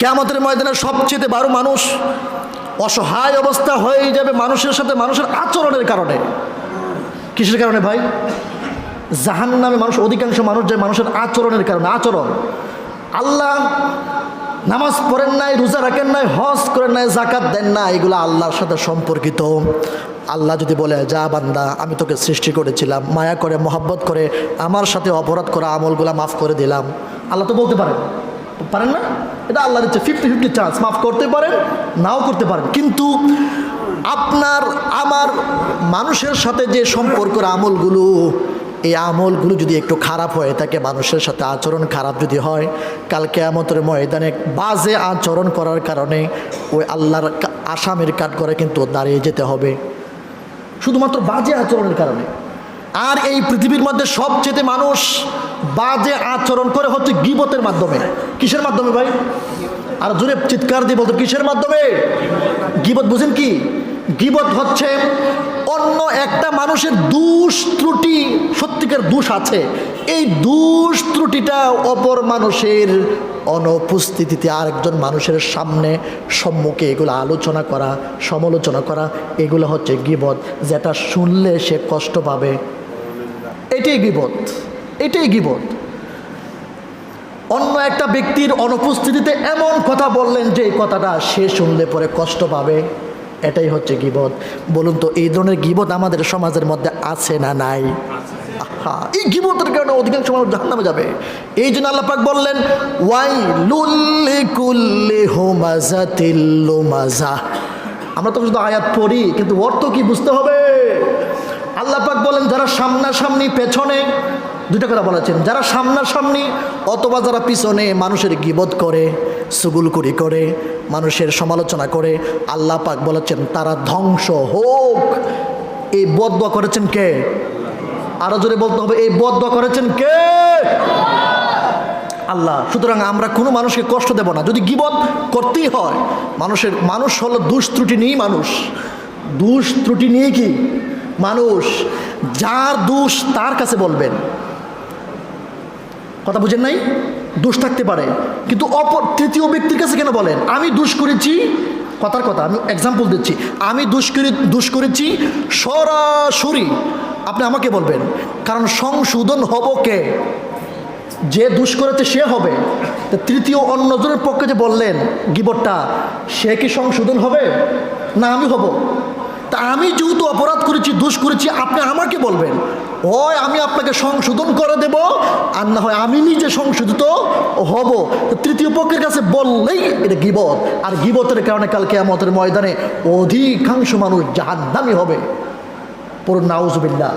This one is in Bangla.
কেমতের ময়দানে সবচেয়ে বড় মানুষ অসহায় অবস্থা হয়ে যাবে মানুষের সাথে, মানুষের আচরণের কারণে। কিসের কারণে ভাই? জাহান নামে মানুষ, অধিকাংশ মানুষ যায় মানুষের আচরণের কারণে, আচরণ। আল্লাহ নামাজ পড়েন নাই, রোজা রাখেন নাই, হজ করেন নাই জাকাত দেন না, এগুলো আল্লাহর সাথে সম্পর্কিত। আল্লাহ যদি বলে, যা বান্দা, আমি তোকে সৃষ্টি করেছিলাম, মায়া করে, মহাব্বত করে, আমার সাথে অপরাধ করা আমলগুলা মাফ করে দিলাম। আল্লাহ তো বলতে পারেন পারেন না? এটা আল্লাহর ইচ্ছে ফিফটি ফিফটি চান্স মাফ করতে পারেন, নাও করতে পারেন। কিন্তু আপনার, আমার মানুষের সাথে যে সম্পর্কের আমলগুলো, এই আমলগুলো যদি একটু খারাপ হয়ে থাকে মানুষের সাথে আচরণ খারাপ যদি হয় কালকে কেয়ামতের ময়দানে বাজে আচরণ করার কারণে ওই আল্লাহর আসামের কাঠ করে কিন্তু দাঁড়িয়ে যেতে হবে। শুধুমাত্র বাজে আচরণের কারণে। আর এই পৃথিবীর মধ্যে সবচেয়ে মানুষ বাজে আচরণ করে হচ্ছে গিবতের মাধ্যমে। কিসের মাধ্যমে ভাই? আর জোরে চিৎকার দিয়ে বলতো, কিসের মাধ্যমে? গিবত, বুঝেন কি? গিবত হচ্ছে অন্য একটা মানুষের দুষ ত্রুটি, সত্যিকার দোষ আছে। এই দুষ ত্রুটিটা অপর মানুষের অনুপস্থিতিতে আরেকজন মানুষের সামনে সম্মুখে এগুলো আলোচনা করা, সমালোচনা করা, এগুলো হচ্ছে গিবত। যেটা শুনলে সে কষ্ট পাবে এটাই গিবত এটাই গিবত। অন্য একটা ব্যক্তির অনুপস্থিতিতে এমন কথা বললেন যে এই কথাটা সে শুনলে পরে কষ্ট পাবে। এটাই হচ্ছে গিবত। বলুন তো এই ধরনের গিবত আমাদের সমাজের মধ্যে আছে না নাই? আহা, এই গিবতের কারণে অধিকাংশ মানুষ জাহান্নামে যাবে। এই জন্য আল্লাহ পাক বললেন ওয়াই লুল্লি কুল্লি হোমাজাতিল লোমাজা। আমরা তো শুধু আয়াত পড়ি কিন্তু অর্থ কি বুঝতে হবে? আল্লাহ পাক বলেন, যারা সামনাসামনি পেছনে দুটো কথা বলেছেন, যারা সামনাসামনি অথবা যারা পিছনে মানুষের গিবত করে, সুগুলকুরি করে, মানুষের সমালোচনা করে, আল্লাহ পাক বলেছেন, তারা ধ্বংস হোক। এই বদয়া করেছেন কে? আরও জোরে বলতে হবে, এই বদয়া করেছেন কে? আল্লাহ, সুতরাং আমরা কোনো মানুষকে কষ্ট দেব না। যদি গিবত করতেই হয়, মানুষের, মানুষ হলো দুষ ত্রুটি নিয়েই মানুষ। দুষ ত্রুটি নিয়ে কি? মানুষ যার দোষ তার কাছে বলবেন। কথা বুঝেন নাই? দোষ থাকতে পারে। কিন্তু অপর তৃতীয় ব্যক্তির কাছে কেন বলেন? আমি দোষ করেছি, কথার কথা, আমি এক্সাম্পল দিচ্ছি। আমি দোষ করে, দোষ করেছি সরাসরি। আপনি আমাকে বলবেন, কারণ সংশোধন হব কে? যে দুষ করেছে সে হবে। তৃতীয় অন্যজনের পক্ষে যে বললেন, গিবরটা, সে কি সংশোধন হবে? না, আমি হব। তা আমি যেহেতু অপরাধ করেছি দোষ করেছি, আপনি আমাকে বলবেন। হয় আমি আপনাকে সংশোধন করে দেব, আর না হয় আমি নিজে সংশোধিত হব। তৃতীয় পক্ষের কাছে বললেই এটা গিবত, আর গিবতের কারণে কালকে আমাদের ময়দানে অধিকাংশ মানুষ জাহান্নামি হবে। পুরো নাউজবিল্লা